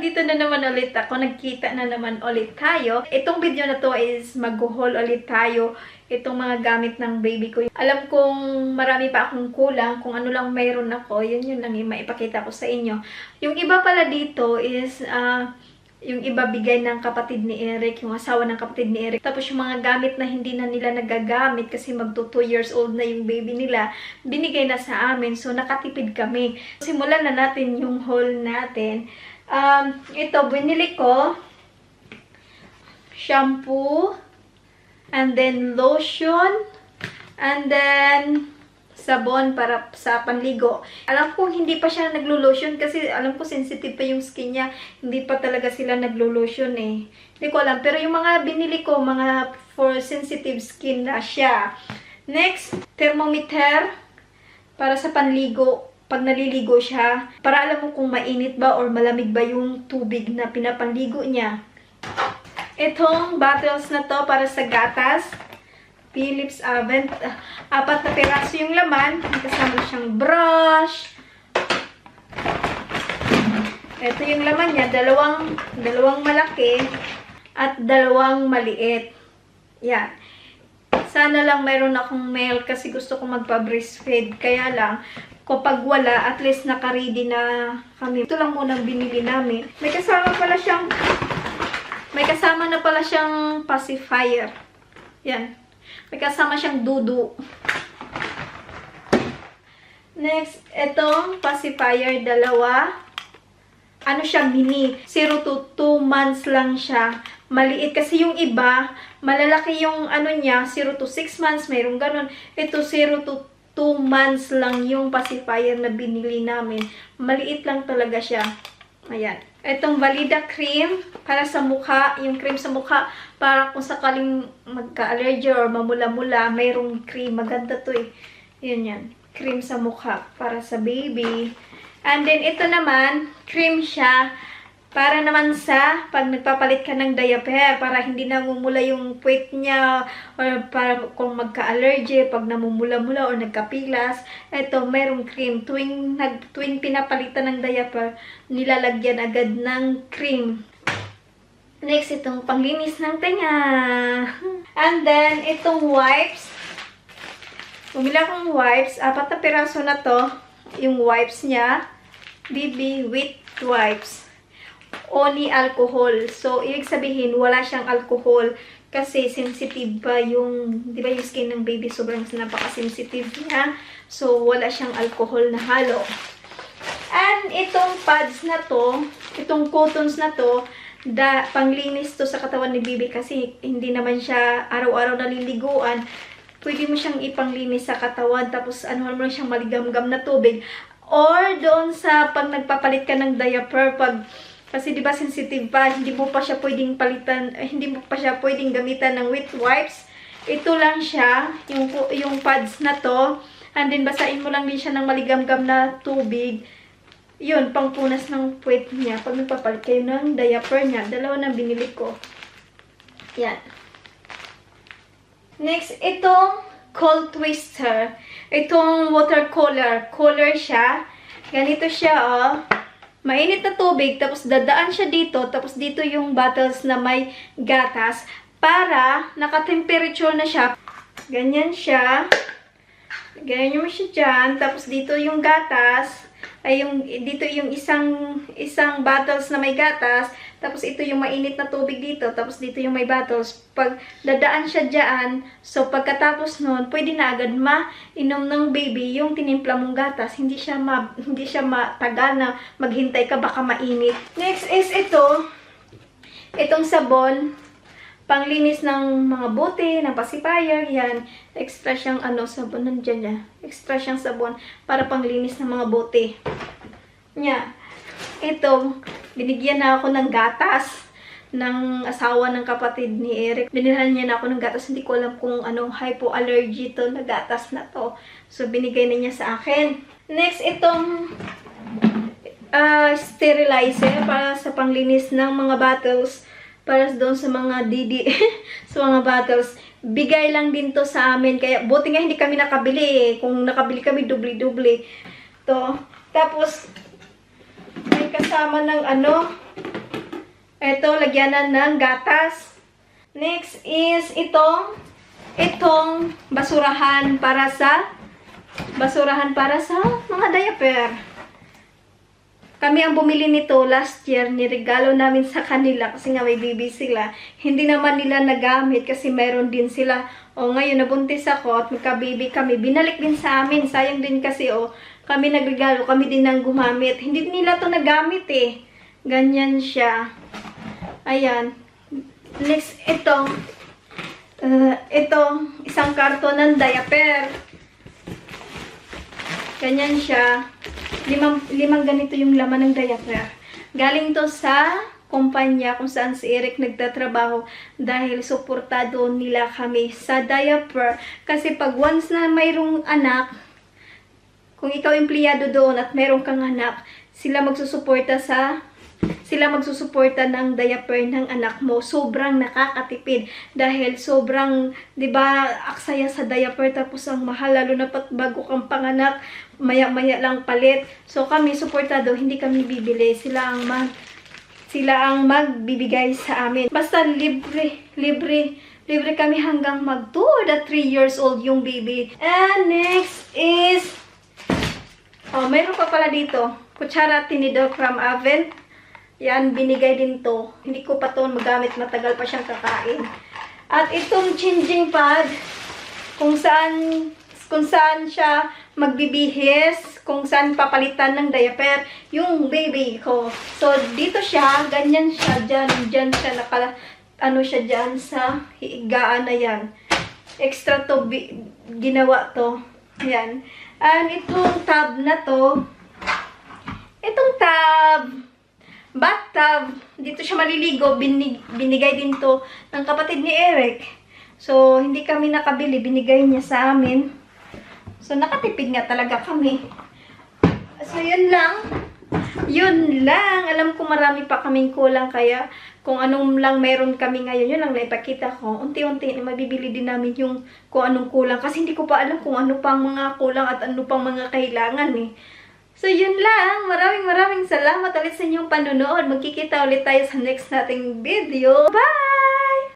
nandito na naman ulit ako. Nagkita na naman ulit tayo. Itong video na to is mag-haul ulit tayo. Itong mga gamit ng baby ko. Alam kong marami pa akong kulang. Kung ano lang mayroon ako, yun yun lang yung maipakita ko sa inyo. Yung iba pala dito is... ah yung iba bigay ng kapatid ni Eric, yung asawa ng kapatid ni Eric. Tapos yung mga gamit na hindi na nila nagagamit kasi magto 2 years old na yung baby nila, binigay na sa amin. So, nakatipid kami. Simulan na natin yung haul natin. Um, ito, binili ko shampoo, and then lotion, and then sabon para sa panligo. Alam ko hindi pa siya naglo-lotion kasi alam ko sensitive pa yung skin niya. Hindi pa talaga sila naglo-lotion eh. Hindi ko alam. Pero yung mga binili ko, mga for sensitive skin na siya. Next, thermometer para sa panligo. Pag naliligo siya, para alam mo kung mainit ba or malamig ba yung tubig na pinapanligo niya. Itong bottles na to para sa gatas. Philips Oven. Ah, Apat na piraso yung laman. Kasama siyang brush. Ito yung laman niya. Dalawang, dalawang malaki at dalawang maliit. Yan. Sana lang mayroon akong mail kasi gusto ko magpa-breastfeed. Kaya lang, kapag wala, at least naka-ready na kami. Ito lang muna binili namin. May kasama pala siyang, may kasama na pala siyang pacifier. Yan. May kasama siyang dudu. Next, itong pacifier dalawa. Ano siya, mini. 0 to 2 months lang siya. Maliit kasi yung iba, malalaki yung ano niya, 0 to 6 months, mayroong ganun. Ito 0 to 2 months lang yung pacifier na binili namin. Maliit lang talaga siya. Ayan. Itong Valida cream para sa mukha, yung cream sa mukha, para kung sakaling magka-allergy or mamula-mula, mayroong cream. Maganda to eh. Yun yan. Cream sa mukha para sa baby. And then, ito naman, cream siya para naman sa pag nagpapalit ka ng diaper para hindi namumula yung puwet niya or para kung magka-allergy pag namumula-mula or nagkapilas ito mayroong cream. Tuwing nag tuwing pinapalitan ng diaper nilalagyan agad ng cream. Next itong panglinis ng tenga. And then itong wipes. Bumili akong wipes. Apat na piraso na to yung wipes niya. BB with wipes only alcohol. So, ibig sabihin, wala siyang alcohol kasi sensitive pa yung, di ba yung skin ng baby, sobrang napaka-sensitive niya. So, wala siyang alcohol na halo. And itong pads na to, itong cottons na to, da, panglinis to sa katawan ni baby kasi hindi naman siya araw-araw naliliguan. Pwede mo siyang ipanglinis sa katawan tapos ano mo siyang maligam-gam na tubig. Or doon sa pag nagpapalit ka ng diaper, pag kasi 'di ba sensitive pa, hindi mo pa siya pwedeng palitan, eh, hindi mo pa siya pwedeng gamitan ng wet wipes. Ito lang siya, yung yung pads na to. And then basain mo lang din siya ng maligam-gam na tubig. 'Yun, pangpunas ng puwet niya pag nagpapalit kayo ng diaper niya. Dalawa na binili ko. Yan. Next, itong cold twister. Itong watercolor. Color siya. Ganito siya, oh mainit na tubig, tapos dadaan siya dito, tapos dito yung bottles na may gatas, para nakatemperature na siya. Ganyan siya. Ganyan mo siya dyan, tapos dito yung gatas, ay yung, dito yung isang, isang bottles na may gatas, tapos ito yung mainit na tubig dito, tapos dito yung may bottles. Pag dadaan siya dyan, so pagkatapos nun, pwede na agad ma-inom ng baby yung tinimpla mong gatas. Hindi siya, ma, hindi siya matagal na maghintay ka, baka mainit. Next is ito, itong sabon, panglinis ng mga bote, ng pacifier, yan. Extra siyang ano, sabon, nandiyan niya. Extra siyang sabon para panglinis ng mga bote. Nya. Ito, binigyan na ako ng gatas ng asawa ng kapatid ni Eric. Binilhan niya na ako ng gatas. Hindi ko alam kung anong hypoallergy to na gatas na to. So, binigay na niya sa akin. Next, itong uh, sterilizer para sa panglinis ng mga bottles para doon sa mga didi sa mga bottles. Bigay lang din to sa amin. Kaya buti nga hindi kami nakabili eh. Kung nakabili kami, dubli-dubli. To. Tapos, kasama ng ano, Ito, lagyanan ng gatas. Next is itong, itong basurahan para sa, basurahan para sa mga diaper. Kami ang bumili nito last year, niregalo namin sa kanila kasi nga may baby sila. Hindi naman nila nagamit kasi meron din sila. O ngayon, nabuntis ako at magka-baby kami. Binalik din sa amin. Sayang din kasi o, kami nagregalo, kami din ang gumamit. Hindi nila to nagamit eh. Ganyan siya. Ayan. Next, ito. Uh, ito, isang karton ng diaper. Ganyan siya. Limang, limang ganito yung laman ng diaper. Galing to sa kumpanya kung saan si Eric nagtatrabaho dahil suportado nila kami sa diaper. Kasi pag once na mayroong anak, kung ikaw empleyado doon at mayroong kang anak, sila magsusuporta sa sila magsusuporta ng diaper ng anak mo. Sobrang nakakatipid dahil sobrang, 'di ba, aksaya sa diaper tapos ang mahal lalo na pat bago kang panganak, maya-maya lang palit. So kami suportado, hindi kami bibili. Sila ang mag sila ang magbibigay sa amin. Basta libre, libre, libre kami hanggang mag 2 or 3 years old yung baby. And next is Oh, mayroon pa pala dito. Kutsara tinidor from oven. Yan, binigay din to. Hindi ko pa to magamit. Matagal pa siyang kakain. At itong changing pad, kung saan kung saan siya magbibihis, kung saan papalitan ng diaper, yung baby ko. So, dito siya, ganyan siya, dyan, dyan siya, naka, ano siya dyan sa higaan na yan. Extra to, ginawa to. Yan. And itong tab na to, itong tab, bathtub, dito siya maliligo, binig, binigay din to ng kapatid ni Eric. So, hindi kami nakabili, binigay niya sa amin. So, nakatipid nga talaga kami. So, yun lang. Yun lang. Alam ko marami pa kaming kulang kaya kung anong lang meron kami ngayon, yun lang naipakita ko. Unti-unti na mabibili din namin yung kung anong kulang. Kasi hindi ko pa alam kung ano pang mga kulang at ano pang mga kailangan eh. So, yun lang. Maraming maraming salamat ulit sa inyong panonood. Magkikita ulit tayo sa next nating video. Bye!